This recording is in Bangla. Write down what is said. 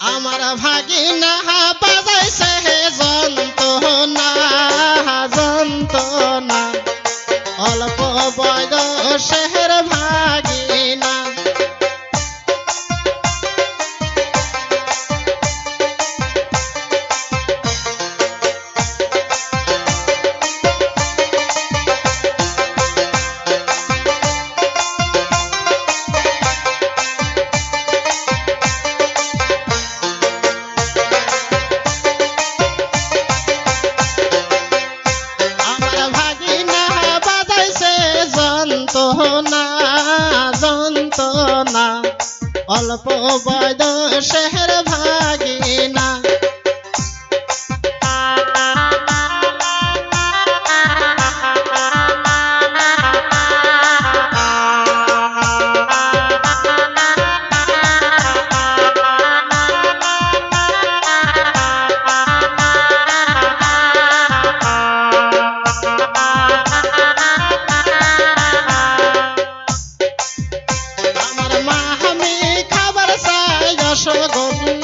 আমার ভাগিনা বাজাইছে যন্ত্রণা অল্প বয়সের ভাগিনা। আমার